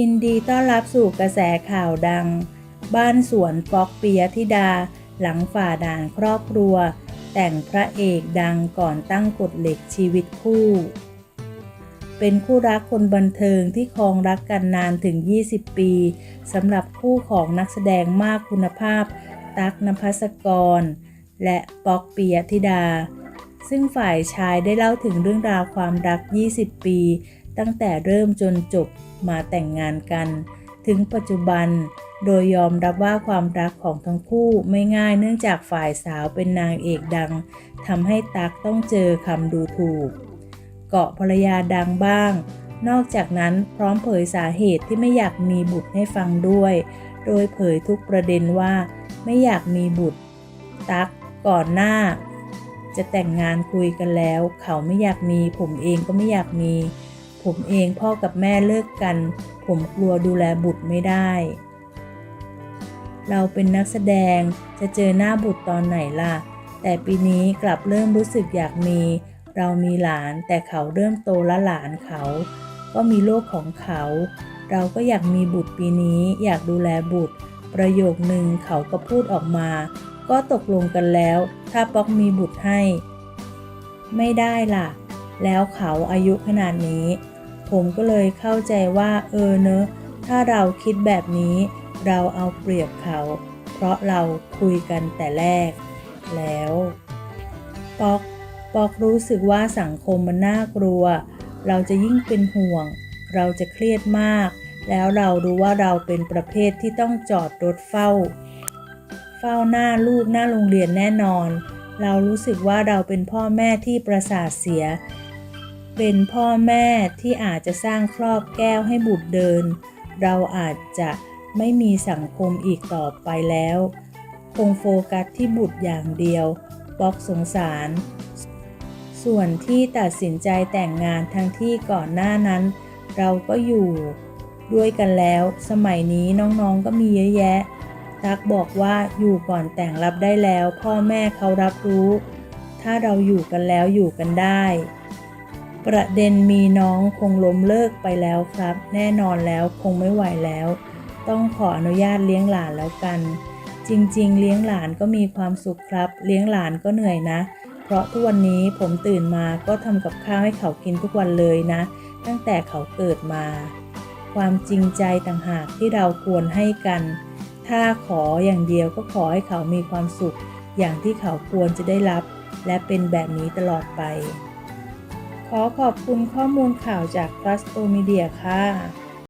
ยินดีต้อนรับสู่กระแสข่าวดัง บ้านสวนป๊อกปิยธิดา หลังฝ่าด่านครอบครัว แต่งพระเอกดังก่อนตั้งกฎเหล็กชีวิตคู่ เป็นคู่รักคนบันเทิงที่ครองรักกันนานถึง 20 ปีสำหรับคู่ของนักแสดงมากคุณภาพ ตั๊กนภัสกร และป๊อกปิยธิดา ซึ่งฝ่ายชายได้เล่าถึงเรื่องราวความรัก 20 ปี ตั้งแต่เริ่มจนจบมาแต่งงานกัน ถึงปัจจุบัน โดยยอมรับว่าความรักของทั้งคู่ไม่ง่ายเนื่องจากฝ่ายสาวเป็นนางเอกดังทำให้ตักต้องเจอคำดูถูก เกาะภรรยาดังบ้าง นอกจากนั้นพร้อมเผยสาเหตุที่ไม่อยากมีบุตรให้ฟังด้วย โดยเผยทุกประเด็นว่า ไม่อยากมีบุตร ตักก่อนหน้า จะแต่งงานคุยกันแล้ว เขาไม่อยากมีผมเองก็ไม่อยากมี ผมเองพ่อกับแม่เลิกกัน ผมกลัวดูแลบุตรไม่ได้ เราเป็นนักแสดงจะเจอหน้าบุตรตอนไหนล่ะ แต่ปีนี้กลับเริ่มรู้สึกอยากมี เรามีหลานแต่เขาเริ่มโตและหลานเขา ก็มีโลกของเขา เราก็อยากมีบุตรปีนี้อยากดูแลบุตร ประโยคหนึ่งเขาก็พูดออกมา ก็ตกลงกันแล้ว ถ้าป๊อกมีบุตรให้ ไม่ได้ล่ะแล้วเขาอายุขนาดนี้ ผมก็เลยเข้าใจว่า เออเนอะ ถ้าเราคิดแบบนี้ เราเอาเปรียบเขา เพราะเราคุยกันแต่แรก แล้วปอกปอกรู้สึกว่าสังคมมันน่ากลัว เราจะยิ่งเป็นห่วง เราจะเครียดมาก แล้วเรารู้ว่าเราเป็นประเภทที่ต้องจอดรถเฝ้า เฝ้าหน้าลูกหน้าโรงเรียนแน่นอน เรารู้สึกว่าเราเป็นพ่อแม่ที่ประสาทเสีย เป็นพ่อแม่ที่อาจจะสร้างครอบแก้วให้บุตรเดิน เราอาจจะไม่มีสังคมอีกต่อไปแล้ว คงโฟกัสที่บุตรอย่างเดียวป๊อกสงสาร ส่วนที่ตัดสินใจแต่งงานทั้งที่ก่อนหน้านั้น เราก็อยู่ด้วยกันแล้ว สมัยนี้น้องๆก็มีเยอะแยะ ตักบอกว่าอยู่ก่อนแต่งรับได้แล้ว พ่อแม่เขารับรู้ ถ้าเราอยู่กันแล้วอยู่กันได้ ประเด็นมีน้องคงล้มเลิกไปแล้วครับ แน่นอนแล้วคงไม่ไหวแล้ว ต้องขออนุญาตเลี้ยงหลานแล้วกัน จริง ๆ เลี้ยงหลานก็มีความสุขครับ เลี้ยงหลานก็เหนื่อยนะ เพราะทุกวันนี้ผมตื่นมาก็ทำกับข้าวให้เขากินทุกวันเลยนะ ตั้งแต่เขาเกิดมา ความจริงใจต่างหากที่เราควรให้กัน ถ้าขออย่างเดียวก็ขอให้เขามีความสุข อย่างที่เขาควรจะได้รับ และเป็นแบบนี้ตลอดไป ขอขอบคุณข้อมูลข่าวจาก p l u s o Media ค่ะ